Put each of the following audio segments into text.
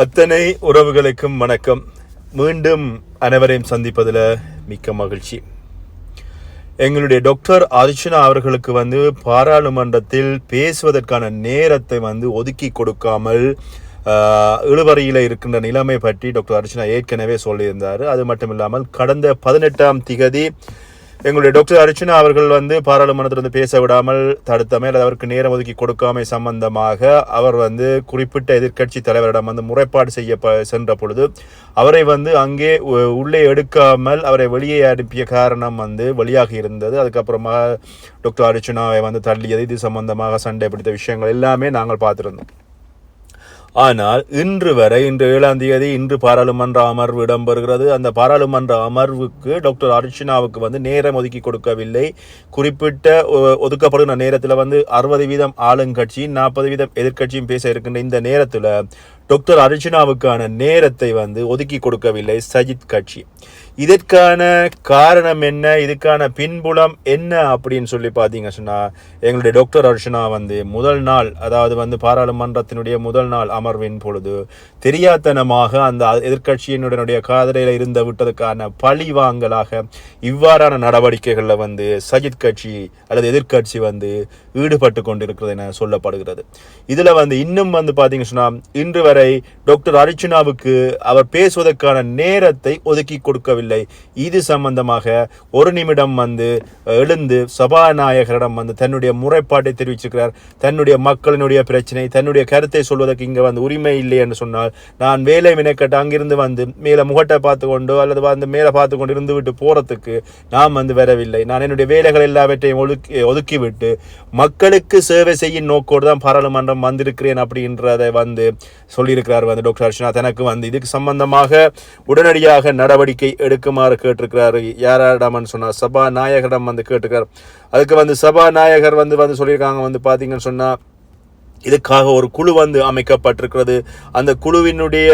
அத்தனை உறவுகளுக்கும் வணக்கம். மீண்டும் அனைவரையும் சந்திப்பதில் மிக்க மகிழ்ச்சி. எங்களுடைய டாக்டர் அர்ச்சனா அவர்களுக்கு வந்து பாராளுமன்றத்தில் பேசுவதற்கான நேரத்தை வந்து ஒதுக்கி கொடுக்காமல் இழுவரையில் இழுவறையில் இருக்கின்ற நிலைமை பற்றி டாக்டர் அர்ச்சனா ஏற்கனவே சொல்லியிருந்தார். அது மட்டும் இல்லாமல் கடந்த பதினெட்டாம் திகதி எங்களுடைய டாக்டர் அர்ச்சனா அவர்கள் வந்து பாராளுமன்றத்தில் வந்து பேச விடாமல் தடுத்தமை அல்லது அவருக்கு நேரம் ஒதுக்கி கொடுக்காமை சம்பந்தமாக அவர் வந்து குறிப்பிட்ட எதிர்க்கட்சி தலைவரிடம் வந்து முறைப்பாடு செய்ய சென்ற பொழுது அவரை வந்து அங்கே உ- உள்ளே எடுக்காமல் அவரை வெளியே அனுப்பிய காரணம் வந்து வெளியாக இருந்தது. அதுக்கப்புறமா டாக்டர் அர்ச்சனாவை வந்து தள்ளியது. இது சம்பந்தமாக சண்டை பிடித்த விஷயங்கள் எல்லாமே நாங்கள் பார்த்துருந்தோம். ஆனால் இன்று வரை இன்று ஏழாம் தேதி இன்று பாராளுமன்ற அமர்வு இடம்பெறுகிறது. அந்த பாராளுமன்ற அமர்வுக்கு டாக்டர் அர்ச்சனாவுக்கு வந்து நேரம் ஒதுக்கி கொடுக்கவில்லை. குறிப்பிட்ட ஒ- ஒதுக்கப்படுகிற நேரத்தில் வந்து அறுபது வீதம் ஆளுங்கட்சியும் நாற்பது வீதம் எதிர்க்கட்சியும் பேச இருக்கின்ற இந்த நேரத்தில் டாக்டர் அர்ச்சனாவுக்கான நேரத்தை வந்து ஒதுக்கி கொடுக்கவில்லை சஜித் கட்சி. இதற்கான காரணம் என்ன? இதுக்கான பின்புலம் என்ன அப்படின்னு சொல்லி பார்த்தீங்க சொன்னா எங்களுடைய டாக்டர் அர்ஷனா வந்து முதல் நாள் அதாவது வந்து பாராளுமன்றத்தினுடைய முதல் நாள் அமர்வின் பொழுது தெரியாத்தனமாக அந்த எதிர்கட்சியினுடைய காதலையில் இருந்த விட்டதுக்கான பழி வாங்கலாக இவ்வாறான நடவடிக்கைகளில் வந்து சஜித் கட்சி அல்லது எதிர்க்கட்சி வந்து ஈடுபட்டு கொண்டிருக்கிறது என சொல்லப்படுகிறது. இதில் வந்து இன்னும் வந்து பார்த்தீங்க சொன்னா இன்று வரை டாக்டர் அர்ச்சனாவுக்கு அவர் பேசுவதற்கான நேரத்தை ஒதுக்கி கொடுக்கவில்லை. இது சம்பந்தமாக ஒரு நிமிடம் வந்து எழுந்து சபாநாயகரிடம் வந்து தன்னுடைய முறைப்பாட்டை தெரிவிச்சிருக்கிறார். தன்னுடைய மக்களினுடைய பிரச்சனை தன்னுடைய கருத்தை சொல்வதற்கு இங்க வந்து உரிமை இல்லை என்று சொன்னால் நான் வேலை வினைக்கட்டு அங்கிருந்து வந்து மேலே முகட்டை பார்த்து கொண்டோ அல்லது வந்து மேலே பார்த்து கொண்டு இருந்து விட்டு போறதுக்கு நான் வந்து வரவில்லை. நான் என்னுடைய வேலைகள் எல்லாவற்றையும் ஒதுக்கி ஒதுக்கிவிட்டு மக்களுக்கு சேவை செய்யும் நோக்கோடு தான் பாராளுமன்றம் வந்திருக்கிறேன் அப்படின்றதை வந்து சொல்லியிருக்கிறார் வந்து டாக்டர் அர்ச்சனா தனக்கு வந்து இதுக்கு சம்பந்தமாக உடனடியாக நடவடிக்கை எடுக்குமாறு கேட்டிருக்கிறாரு. யாரிடம்னு சொன்னா சபாநாயகரிடம் வந்து கேட்டிருக்கார் அதுக்கு வந்து சபாநாயகர் வந்து வந்து சொல்லியிருக்காங்க வந்து பார்த்தீங்கன்னு சொன்னால் இதுக்காக ஒரு குழு வந்து அமைக்கப்பட்டிருக்கிறது. அந்த குழுவினுடைய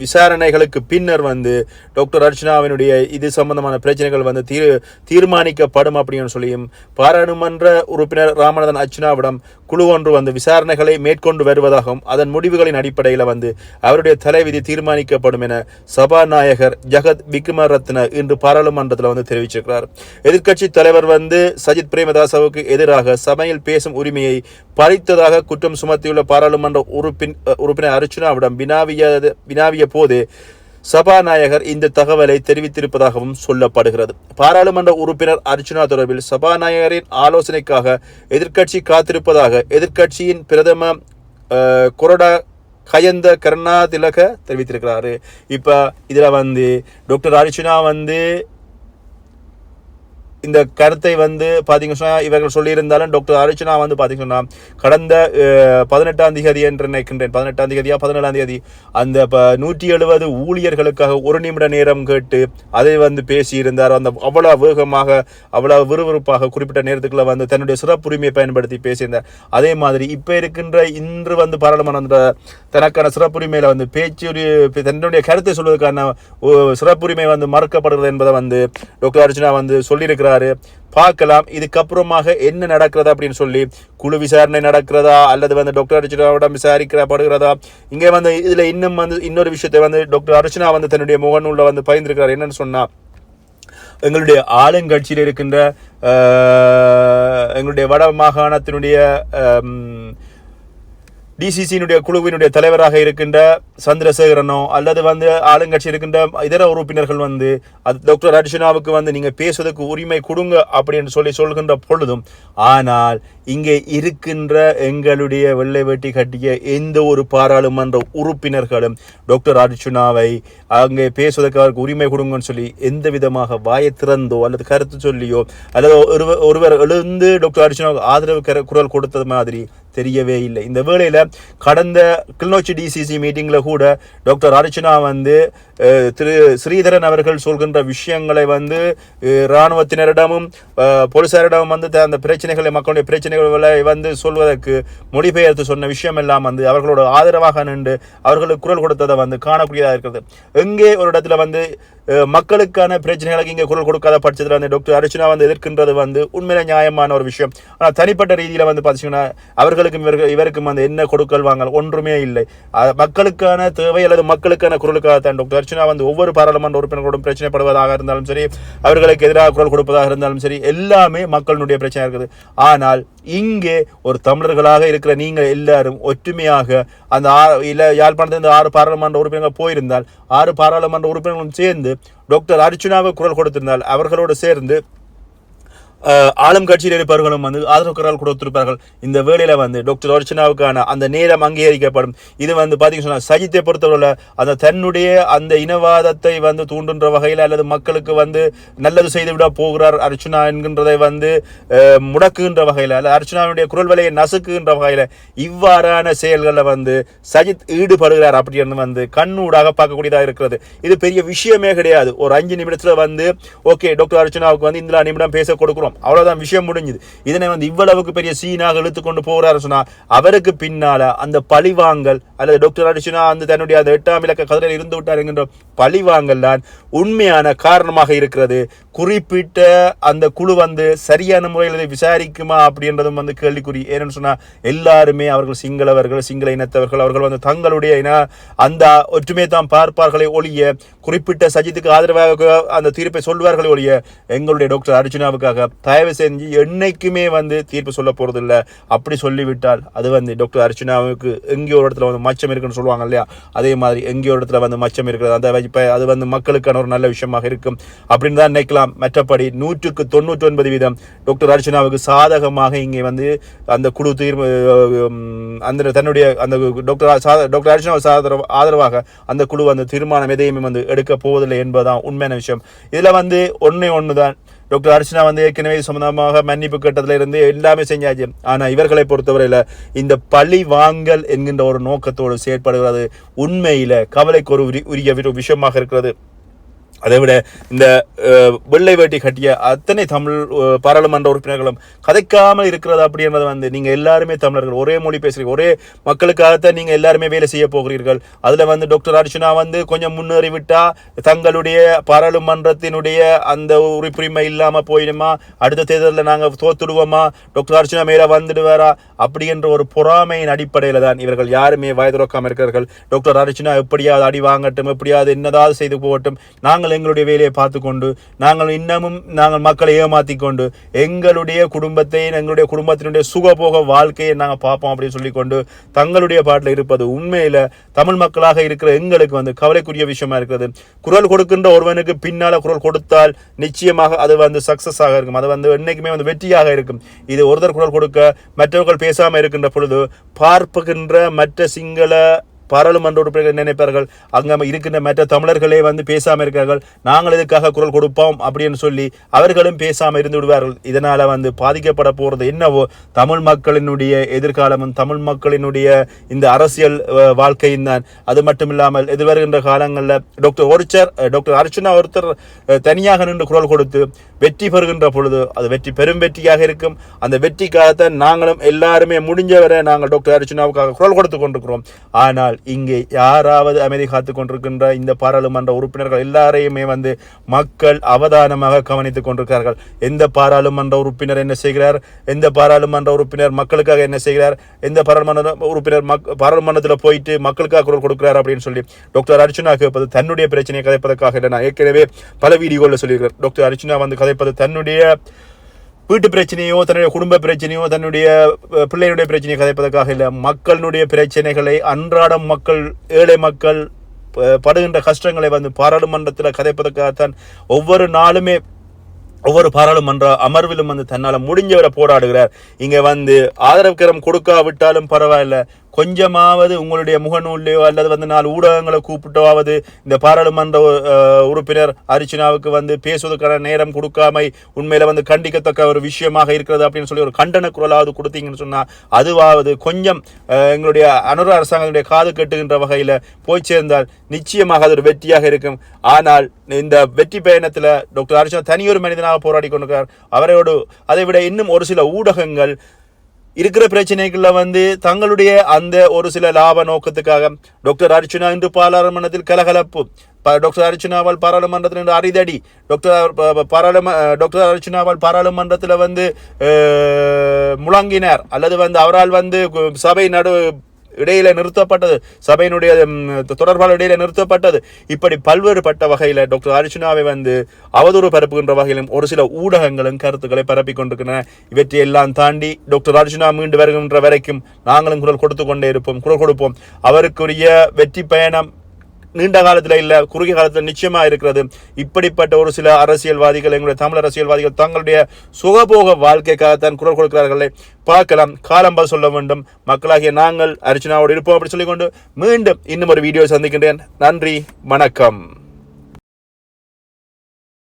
விசாரணைகளுக்கு பின்னர் வந்து டாக்டர் அர்ச்சனாவினுடைய இது சம்பந்தமான பிரச்சனைகள் வந்து தீர் தீர்மானிக்கப்படும் அப்படின்னு சொல்லியும் பாராளுமன்ற உறுப்பினர் ராமநாதன் அர்ச்சனாவிடம் குழு ஒன்று வந்து விசாரணைகளை மேற்கொண்டு வருவதாகவும் அதன் முடிவுகளின் அடிப்படையில் வந்து அவருடைய தலைவிதி தீர்மானிக்கப்படும் என சபாநாயகர் ஜெகத் விக்ரமரத்ன இன்று பாராளுமன்றத்தில் வந்து தெரிவிச்சிருக்கிறார். எதிர்க்கட்சி தலைவர் வந்து சஜித் பிரேமதாசவுக்கு எதிராக சபையில் பேசும் உரிமையை பறித்ததாக குற்றம் சுமத்தியுள்ள பாராளுமன்ற உறுப்பின் உறுப்பினர் அர்ச்சனாவிடம் வினாவிய வினாவிய போது சபாநாயகர் இந்த தகவலை தெரிவித்திருப்பதாகவும் சொல்லப்படுகிறது. பாராளுமன்ற உறுப்பினர் அர்ச்சனா தொடர்பில் சபாநாயகரின் ஆலோசனைக்காக எதிர்க்கட்சி காத்திருப்பதாக எதிர்க்கட்சியின் பிரதம கொரடா கயந்த கருணாதிலக தெரிவித்திருக்கிறாரு. இப்ப இதுல வந்து டாக்டர் அர்ச்சனா வந்து இந்த கருத்தை வந்து பார்த்தீங்க சொன்னால் இவர்கள் சொல்லியிருந்தாலும் டாக்டர் அர்ச்சனா வந்து பார்த்தீங்க சொன்னால் கடந்த பதினெட்டாம் தேதி என்று நினைக்கின்றேன். பதினெட்டாம் தேதியா பதினேழாம் தேதி அந்த இப்போ நூற்றி எழுபது ஊழியர்களுக்காக ஒரு நிமிட நேரம் கேட்டு அதை வந்து பேசியிருந்தார். அந்த அவ்வளோ வேகமாக அவ்வளோ விறுவிறுப்பாக குறிப்பிட்ட நேரத்துக்குள்ள வந்து தன்னுடைய சிறப்புரிமையை பயன்படுத்தி பேசியிருந்தார். அதே மாதிரி இப்போ இருக்கின்ற இன்று வந்து பாராளுமன்ற தனக்கான சிறப்புரிமையில் வந்து பேச்சு தன்னுடைய கருத்தை சொல்வதற்கான சிறப்புரிமை வந்து மறுக்கப்படுகிறது என்பதை வந்து டாக்டர் அர்ச்சனா வந்து சொல்லியிருக்கிறார். பார்க்கலாம். இதுக்கப்புறமாக என்ன நடக்கிறது அப்படின்னு சொல்லி குழு விசாரணை நடக்கிறதா அல்லது வந்து டாக்டர் அர்ச்சனாவிடம் விசாரிக்கப்படுகிறதா? இங்கே வந்து இதில் இன்னும் வந்து இன்னொரு விஷயத்தை வந்து டாக்டர் அர்ச்சனா வந்து தன்னுடைய முகநூலில் வந்து பகிர்ந்திருக்கிறார். என்னன்னு சொன்னால் எங்களுடைய ஆளுங்கட்சியில் இருக்கின்ற எங்களுடைய வட மாகாணத்தினுடைய டிசிசியினுடைய குழுவினுடைய தலைவராக இருக்கின்ற சந்திரசேகரனோ அல்லது வந்து ஆளுங்கட்சி இருக்கின்ற இதர உறுப்பினர்கள் வந்து அது டாக்டர் அர்ஜுனாவுக்கு வந்து நீங்கள் பேசுவதற்கு உரிமை கொடுங்க அப்படின்னு சொல்லி சொல்கின்ற பொழுதும் ஆனால் இங்கே இருக்கின்ற எங்களுடைய வெள்ளை வேட்டி கட்டிய எந்த ஒரு பாராளுமன்ற உறுப்பினர்களும் டாக்டர் அர்ஜுனாவை அங்கே பேசுவதற்கு அவருக்கு உரிமை கொடுங்கன்னு சொல்லி எந்த விதமாக வாயை திறந்தோ அல்லது கருத்து சொல்லியோ அல்லது ஒருவர் ஒருவர் எழுந்து டாக்டர் அர்ஜுனாவுக்கு ஆதரவு கர- குரல் கொடுத்தது மாதிரி தெரியவே இல்லை. இந்த வேளையில் கடந்த கிளிநொச்சி டிசிசி மீட்டிங்கில் கூட டாக்டர் அர்ச்சனா வந்து திரு ஸ்ரீதரன் அவர்கள் சொல்கின்ற விஷயங்களை வந்து இராணுவத்தினரிடமும் போலீசாரிடமும் வந்து அந்த பிரச்சனைகளை மக்களுடைய பிரச்சனை பிரச்சனைகளை வந்து சொல்வதற்கு மொழிபெயர்த்து சொன்ன விஷயம் எல்லாம் வந்து அவர்களோட ஆதரவாக நின்று அவர்களுக்கு குரல் கொடுத்ததை வந்து காணக்கூடியதாக இருக்கிறது. எங்கே ஒரு இடத்துல வந்து மக்களுக்கான பிரச்சனைகளுக்கு இங்கே குரல் கொடுக்காத பட்சத்தில் வந்து டாக்டர் அர்ச்சனா வந்து எதிர்க்கின்றது வந்து உண்மையில நியாயமான ஒரு விஷயம். ஆனால் தனிப்பட்ட ரீதியில் வந்து பார்த்தீங்கன்னா அவர்களுக்கும் இவருக்கு இவருக்கும் வந்து என்ன கொடுக்கல் வாங்கல் ஒன்றுமே இல்லை. மக்களுக்கான தேவை அல்லது மக்களுக்கான குரலுக்காக தான் டாக்டர் அர்ச்சனா வந்து ஒவ்வொரு பாராளுமன்ற உறுப்பினர்களோடும் பிரச்சனைப்படுவதாக இருந்தாலும் சரி அவர்களுக்கு எதிராக குரல் கொடுப்பதாக இருந்தாலும் சரி எல்லாமே மக்களுடைய பிரச்சனை இருக்குது. ஆனால் இங்கே ஒரு தமிழர்களாக இருக்கிற நீங்கள் எல்லாரும் ஒற்றுமையாக அந்த ஆ- யாழ்ப்பாணத்தில் யாழ்ப்பாணத்திலிருந்து ஆறு பாராளுமன்ற உறுப்பினர்கள் போயிருந்தால் ஆறு பாராளுமன்ற உறுப்பினர்களும் சேர்ந்து டாக்டர் அர்ச்சுனாவை குரல் கொடுத்திருந்தால் அவர்களோடு சேர்ந்து ஆளும் கட்சியில் இருப்பவர்களும் வந்து ஆதரவு குரல் கொடுத்திருப்பார்கள் இந்த வேலையில் வந்து டாக்டர் அர்ச்சனாவுக்கான அந்த நேரம் அங்கீகரிக்கப்படும். இது வந்து பார்த்தீங்கன்னு சொன்னால் சஜித்தை பொறுத்தவரை அந்த தன்னுடைய அந்த இனவாதத்தை வந்து தூண்டுன்ற வகையில் அல்லது மக்களுக்கு வந்து நல்லது செய்து விட போகிறார் அர்ச்சனா என்கின்றதை வந்து முடக்குகின்ற வகையில் அல்லது அர்ச்சனாவுடைய குரல் வலையை நசுக்குகின்ற வகையில் இவ்வாறான செயல்களில் வந்து சஜித் ஈடுபடுகிறார் அப்படின்னு வந்து கண்ணூடாக பார்க்கக்கூடியதாக இருக்கிறது. இது பெரிய விஷயமே கிடையாது. ஒரு அஞ்சு நிமிடத்தில் வந்து ஓகே டாக்டர் அர்ச்சனாவுக்கு வந்து இந்த நிமிடம் பேச கொடுக்குறோம். அவ்வளவுதான் விஷயம் முடிஞ்சுது. இதனை வந்து இவ்வளவுக்கு பெரிய சீனாக இழுத்து கொண்டு போகிறாரு சொன்னா அவருக்கு பின்னால அந்த பழிவாங்கல் அல்லது டாக்டர் அர்ச்சனா அந்த தன்னுடைய அந்த எட்டாம் இலக்க கதிரில் இருந்து விட்டார் என்கின்ற பழிவாங்கல் தான் உண்மையான காரணமாக இருக்கிறது. குறிப்பிட்ட அந்த குழு வந்து சரியான முறையில் இதை விசாரிக்குமா அப்படின்றதும் வந்து கேள்விக்குறி. ஏன்னு சொன்னால் எல்லாருமே அவர்கள் சிங்களவர்கள் சிங்கள இனத்தவர்கள் அவர்கள் வந்து தங்களுடைய இன அந்த ஒற்றுமை தான் பார்ப்பார்களே ஒழிய குறிப்பிட்ட சஜித்துக்கு ஆதரவாக அந்த தீர்ப்பை சொல்வார்களே ஒழிய எங்களுடைய டாக்டர் அர்ஜுனாவுக்காக தயவு செஞ்சு என்னைக்குமே வந்து தீர்ப்பு சொல்ல போகிறதில்ல அப்படி சொல்லிவிட்டால் அது வந்து டாக்டர் அர்ச்சனாவுக்கு எங்கேயோ ஒரு இடத்துல வந்து மச்சம் இருக்குன்னு சொல்லுவாங்க இல்லையா? அதே மாதிரி எங்கேயோ இடத்துல வந்து மச்சம் இருக்கிறது. அந்த இப்போ அது வந்து மக்களுக்கான ஒரு நல்ல விஷயமாக இருக்கும். அப்படின்னு தான் நினைக்கலாம். மற்றபடி நூற்றுக்கு தொண்ணூற்றி ஒன்பது வீதம் டாக்டர் அர்ச்சனாவுக்கு சாதகமாக இங்கே வந்து அந்த குழு தீர்வு அந்த தன்னுடைய அந்த டாக்டர் டாக்டர் அர்ச்சனாவுக்கு ஆதரவு ஆதரவாக அந்த குழு அந்த தீர்மானம் எதையுமே வந்து எடுக்க போவதில்லை என்பதுதான் உண்மையான விஷயம். இதில் வந்து ஒன்றே ஒன்று தான் டாக்டர் அர்ச்சனா வந்து ஏற்கனவே சம்பந்தமாக மன்னிப்பு கட்டத்தில் இருந்து எல்லாமே செஞ்சாச்சு. ஆனால் இவர்களை பொறுத்தவரையில் இந்த பழி வாங்கல் என்கின்ற ஒரு நோக்கத்தோடு செயற்படுகிறது. உண்மையில் கவலைக்கு ஒரு உரி- உரிய விஷயமாக இருக்கிறது. அதை விட இந்த வெள்ளை வேட்டி கட்டிய அத்தனை தமிழ் பாராளுமன்ற உறுப்பினர்களும் கதைக்காமல் இருக்கிறது அப்படின்றது வந்து நீங்கள் எல்லாருமே தமிழர்கள் ஒரே மொழி பேசுகிறீங்க ஒரே மக்களுக்காகத்தான் நீங்கள் எல்லாருமே வேலை செய்ய போகிறீர்கள். அதில் வந்து டாக்டர் அர்ச்சனா வந்து கொஞ்சம் முன்னேறி விட்டால் தங்களுடைய பாராளுமன்றத்தினுடைய அந்த உறுப்புரிமை இல்லாமல் போயிடுமா? அடுத்த தேர்தலில் நாங்கள் தோத்துடுவோமா? டாக்டர் அர்ச்சனா மேலே வந்துடுவாரா? அப்படி என்ற ஒரு பொறாமையின் அடிப்படையில் தான் இவர்கள் யாருமே வயது இருக்கிறார்கள். டாக்டர் அர்ச்சனா எப்படியாவது அடி வாங்கட்டும் எப்படியாவது என்னதாவது செய்து போகட்டும். நாங்கள் எங்களுடைய வேலையை பார்த்து கொண்டு நாங்கள் இன்னமும் நாங்கள் மக்களை ஏமாத்தி கொண்டு எங்களுடைய குடும்பத்தை எங்களுடைய குடும்பத்தினுடைய சுகபோக வாழ்க்கையை நாங்கள் பார்ப்போம் அப்படின்னு சொல்லிக்கொண்டு தங்களுடைய பாட்டில் இருப்பது உண்மையில் தமிழ் மக்களாக இருக்கிற எங்களுக்கு வந்து கவலைக்குரிய விஷயமா இருக்கிறது. குரல் கொடுக்கின்ற ஒருவனுக்கு பின்னால் குரல் கொடுத்தால் நிச்சயமாக அது வந்து சக்சஸ் ஆக இருக்கும். அது வந்து என்றைக்குமே வந்து வெற்றியாக இருக்கும். இது ஒருத்தர் குரல் கொடுக்க மற்றவர்கள் பேசாமல் இருக்கின்ற பொழுது பார்ப்புகின்ற மற்ற சிங்கள பாராளுமன்ற உறுப்பினர்கள் நினைப்பார்கள்? அங்கே இருக்கின்ற மற்ற தமிழர்களே வந்து பேசாமல் இருக்கிறார்கள் நாங்கள் இதுக்காக குரல் கொடுப்போம் அப்படின்னு சொல்லி அவர்களும் பேசாமல் இருந்து விடுவார்கள். இதனால் வந்து பாதிக்கப்பட போகிறது என்னவோ தமிழ் மக்களினுடைய எதிர்காலமும் தமிழ் மக்களினுடைய இந்த அரசியல் வாழ்க்கையும் தான். அது மட்டும் இல்லாமல் எதிர்வருகின்ற காலங்களில் டாக்டர் ஒருச்சர் டாக்டர் அர்ச்சனா ஒருத்தர் தனியாக நின்று குரல் கொடுத்து வெற்றி பெறுகின்ற பொழுது அது வெற்றி பெரும் வெற்றியாக இருக்கும். அந்த வெற்றிக்காகத்தான் நாங்களும் எல்லாருமே முடிஞ்சவரை நாங்கள் டாக்டர் அர்ச்சனாவுக்காக குரல் கொடுத்து கொண்டிருக்கிறோம். ஆனால் இங்கே யாராவது அமைதி காத்து கொண்டிருக்கின்ற இந்த பாராளுமன்ற உறுப்பினர்கள் எல்லாரையுமே வந்து மக்கள் அவதானமாக கவனித்துக் கொண்டிருக்கிறார்கள். எந்த பாராளுமன்ற உறுப்பினர் என்ன செய்கிறார்? எந்த பாராளுமன்ற உறுப்பினர் மக்களுக்காக என்ன செய்கிறார்? எந்த பாராளுமன்ற உறுப்பினர் மக் பாராளுமன்றத்தில் போயிட்டு மக்களுக்காக குரல் கொடுக்கிறார் அப்படின்னு சொல்லி டாக்டர் அர்ஜுனா கேட்பது தன்னுடைய பிரச்சனையை கதைப்பதற்காக இல்லை. நான் ஏற்கனவே பல வீடியோவில் சொல்லியிருக்கிறேன். டாக்டர் அர்ஜுனா வந்து கதைப்பது தன்னுடைய வீட்டு பிரச்சனையோ தன்னுடைய குடும்ப பிரச்சனையோ தன்னுடைய அஹ், பிள்ளைகளுடைய பிரச்சனையை கதைப்பதற்காக இல்லை. மக்களினுடைய பிரச்சனைகளை அன்றாடம் மக்கள் ஏழை மக்கள் ப- படுகின்ற கஷ்டங்களை வந்து பாராளுமன்றத்தில் கதைப்பதற்காகத்தான் ஒவ்வொரு நாளுமே ஒவ்வொரு பாராளுமன்ற அமர்விலும் வந்து தன்னால் முடிஞ்சவரை போராடுகிறார். இங்கே வந்து ஆதரவு கரம் கொடுக்காவிட்டாலும் பரவாயில்ல. கொஞ்சமாவது உங்களுடைய முகநூல்லையோ அல்லது வந்து நாலு ஊடகங்களை கூப்பிட்டோவாவது இந்த பாராளுமன்ற உறுப்பினர் அர்ச்சனாவுக்கு வந்து பேசுவதற்கான நேரம் கொடுக்காமை உண்மையில வந்து கண்டிக்கத்தக்க ஒரு விஷயமாக இருக்கிறது அப்படின்னு சொல்லி ஒரு கண்டன குரலாவது கொடுத்தீங்கன்னு சொன்னால் அதுவாவது கொஞ்சம் எங்களுடைய அனுர அரசாங்கத்துடைய காது கட்டுகின்ற வகையில் போய் சேர்ந்தால் நிச்சயமாக அது ஒரு வெற்றியாக இருக்கும். ஆனால் இந்த வெற்றி பயணத்தில் டாக்டர் அர்ச்சனா தனியொரு மனிதனாக போராடி கொண்டிருக்கிறார். அவரோடு அதை விட இன்னும் ஒரு சில ஊடகங்கள் இருக்கிற பிரச்சனைகளில் வந்து தங்களுடைய அந்த ஒரு சில லாப நோக்கத்துக்காக டாக்டர் அர்ச்சனா இன்று பாராளுமன்றத்தில் கலகலப்பு. ப- டாக்டர் அர்ச்சனாவால் பாராளுமன்றத்தில் இன்று அரிதடி. டாக்டர் பாராளும டாக்டர் அர்ச்சனாவால் பாராளுமன்றத்தில் வந்து முழங்கினார். அல்லது வந்து அவரால் வந்து கு- சபை நடு இடையில நிறுத்தப்பட்டது. சபையினுடைய தொடர்பால் தொடர்பாளர் இடையில நிறுத்தப்பட்டது. இப்படி பல்வேறுபட்ட வகையில டாக்டர் அர்ஜுனாவை வந்து அவதூறு பரப்புகின்ற வகையிலும் ஒரு சில ஊடகங்களும் கருத்துக்களை பரப்பி கொண்டிருக்கின்றன இவற்றை எல்லாம் தாண்டி டாக்டர் அர்ஜுனா மீண்டு வருகின்ற வரைக்கும் நாங்களும் குரல் கொடுத்து கொண்டே இருப்போம் குரல் கொடுப்போம். அவருக்குரிய வெற்றி பயணம் நீண்ட காலத்தில் இல்லை குறுகிய காலத்தில் நிச்சயமாக இருக்கிறது. இப்படிப்பட்ட ஒரு சில அரசியல்வாதிகள் எங்களுடைய தமிழ் அரசியல்வாதிகள் தங்களுடைய சுகபோக வாழ்க்கைக்காகத்தான் குரல் கொடுக்கிறார்களே. பார்க்கலாம் காலம்பால் சொல்ல வேண்டும். மக்களாகிய நாங்கள் அர்ச்சனாவோடு இருப்போம் அப்படின்னு சொல்லிக்கொண்டு மீண்டும் இன்னும் ஒரு வீடியோ சந்திக்கின்றேன். நன்றி வணக்கம்.